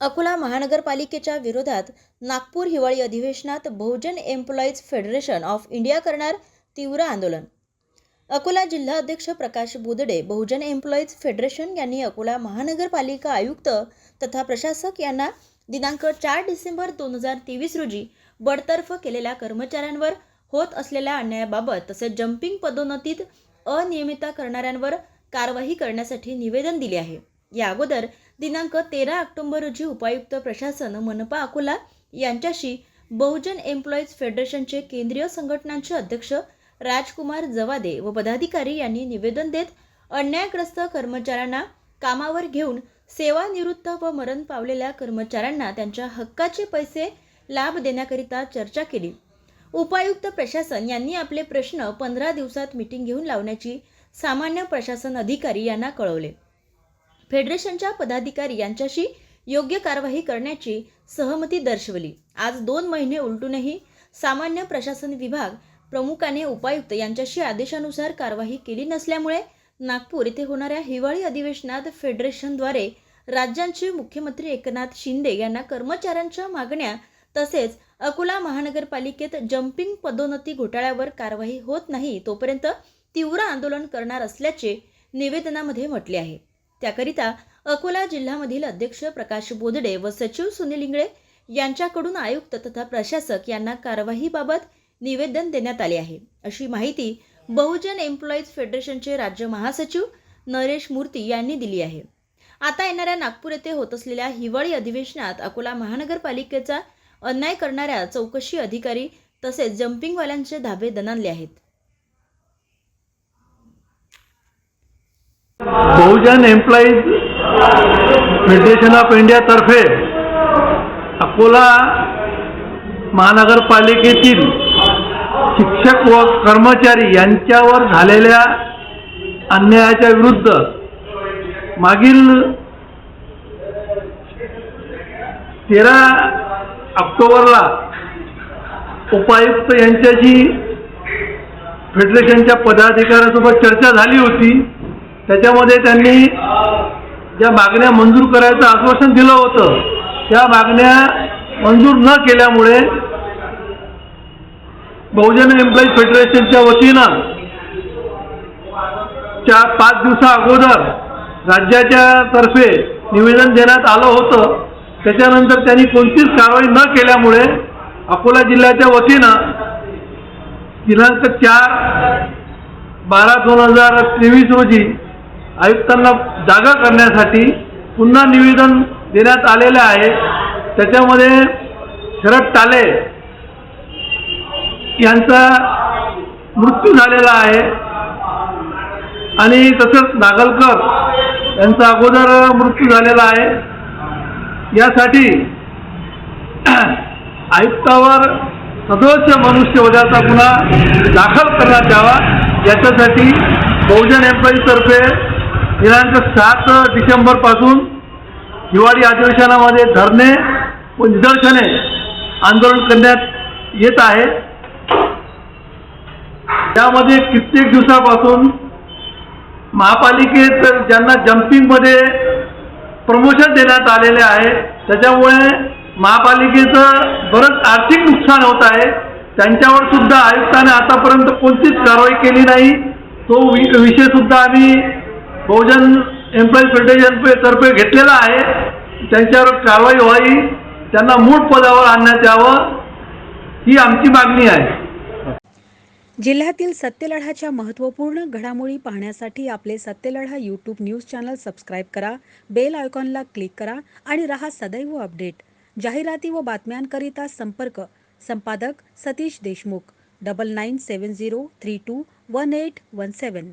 अकोला महानगरपालिकेच्या विरोधात नागपूर हिवाळी अधिवेशनात Bahujan employees federation of India करणार तीव्र आंदोलन. अकोला जिल्हा अध्यक्ष प्रकाश बोदडे बहुजन एम्प्लॉईज फेडरेशन यांनी अकोला महानगरपालिका आयुक्त तथा प्रशासक यांना दिनांक चार डिसेंबर दोन हजार तेवीस रोजी बडतर्फ केलेल्या कर्मचाऱ्यांवर होत असलेल्या अन्यायाबाबत तसेच जम्पिंग पदोन्नतीत अनियमितता करणाऱ्यांवर कारवाई करण्यासाठी निवेदन दिले आहे. या अगोदर दिनांक तेरा ऑक्टोबर रोजी उपायुक्त प्रशासन मनपा अकोला यांच्याशी बहुजन एम्प्लॉईज फेडरेशनचे केंद्रीय संघटनांचे अध्यक्ष राजकुमार जवादे व पदाधिकारी यांनी निवेदन देत अन्यायग्रस्त कर्मचाऱ्यांना कामावर घेऊन सेवानिवृत्त व मरण पावलेल्या कर्मचाऱ्यांना त्यांच्या हक्काचे पैसे लाभ देण्याकरिता चर्चा केली. उपायुक्त प्रशासन यांनी आपले प्रश्न पंधरा दिवसात मिटिंग घेऊन लावण्याची सामान्य प्रशासन अधिकारी यांना कळवले. फेडरेशनच्या पदाधिकारी यांच्याशी योग्य कारवाई करण्याची सहमती दर्शवली. आज दोन महिने उलटूनही सामान्य प्रशासन विभाग प्रमुखाने उपायुक्त यांच्याशी आदेशानुसार कारवाई केली नसल्यामुळे नागपूर येथे होणाऱ्या हिवाळी अधिवेशनात फेडरेशनद्वारे राज्यांचे मुख्यमंत्री एकनाथ शिंदे यांना कर्मचाऱ्यांच्या मागण्या तसेच अकोला महानगरपालिकेत जम्पिंग पदोन्नती घोटाळ्यावर कारवाई होत नाही तोपर्यंत तीव्र आंदोलन करणार असल्याचे निवेदनामध्ये म्हटले आहे. त्याकरिता अकोला जिल्ह्यामधील अध्यक्ष प्रकाश बोदडे व सचिव सुनील इंगळे यांच्याकडून आयुक्त तथा प्रशासक यांना कारवाईबाबत निवेदन देण्यात आले आहे. अशी माहिती बहुजन एम्प्लॉईज फेडरेशनचे राज्य महासचिव नरेश मूर्ती यांनी दिली आहे. आता येणाऱ्या नागपूर येथे होत असलेल्या हिवाळी अधिवेशनात अकोला महानगरपालिकेचा अन्याय करणाऱ्या चौकशी अधिकारी तसेच जम्पिंगवाल्यांचे धाबे दणानले आहेत. बहुजन एम्प्लॉईज फेडरेशन ऑफ इंडियातर्फे अकोला महानगरपालिकेतील शिक्षक व कर्मचारी यांच्यावर झालेल्या अन्यायाच्या विरुद्ध मागील तेरा ऑक्टोबरला उपायुक्त यांच्याशी फेडरेशनच्या पदाधिकाऱ्यांसोबत चर्चा झाली होती. त्याच्यामध्ये त्यांनी ज्या मागण्या मंजूर करायचं आश्वासन दिलं होतं त्या मागण्या मंजूर न केल्यामुळे बहुजन एम्प्लॉईज फेडरेशनच्या वतीनं च्या पाच दिवसा अगोदर राज्याच्या तर्फे निवेदन देण्यात आलं होतं. त्याच्यानंतर त्यांनी कोणतीच कारवाई न केल्यामुळे अकोला जिल्ह्याच्या वतीनं दिनांक चार बारा दोन हजार तेवीस रोजी आयुक्तांना जागा करण्यासाठी पुन्हा निवेदन देण्यात आलेलं आहे. त्याच्यामध्ये शरद टाले यांचा मृत्यू झालेला आहे. आणि तसंच नागलकर यांचा अगोदर मृत्यू झालेला आहे. यासाठी आयुक्तावर सदोष मनुष्यवधाचा गुन्हा दाखल करण्यात यावा. याच्यासाठी बहुजन एम्प्लॉईजतर्फे दिनांक सात डिसेंबरपासून हिवाळी अधिवेशनामध्ये धरणे व निदर्शने आंदोलन करण्यात येत आहे. त्यामध्ये कित्येक दिवसापासून महापालिकेत ज्यांना जम्पिंगमध्ये प्रमोशन देण्यात आलेले आहे त्याच्यामुळे महापालिकेचं बरंच आर्थिक नुकसान होत आहे. त्यांच्यावर सुद्धा आयुक्ताने आतापर्यंत कोणतीच कारवाई केली नाही. तो वि विषय सुद्धा आम्ही बहुजन एम्प्लॉईज फेडरेशन तर्फे घेतलेला आहे. त्यांच्यावर कारवाई व्हावी. त्यांना मूळ पदावर आणण्यात यावं. ही आमची मागणी आहे. जिल्ह्यातील सत्यलढाच्या महत्त्वपूर्ण घडामोडी पाहण्यासाठी आपले Satyaladha YouTube news channel subscribe करा. बेल आयकॉनला क्लिक करा आणि रहा सदैव अपडेट जाहिराती व बातम्यांकरिता संपर्क. संपादक Satish Deshmukh. Double nine seven zero three two one eight one seven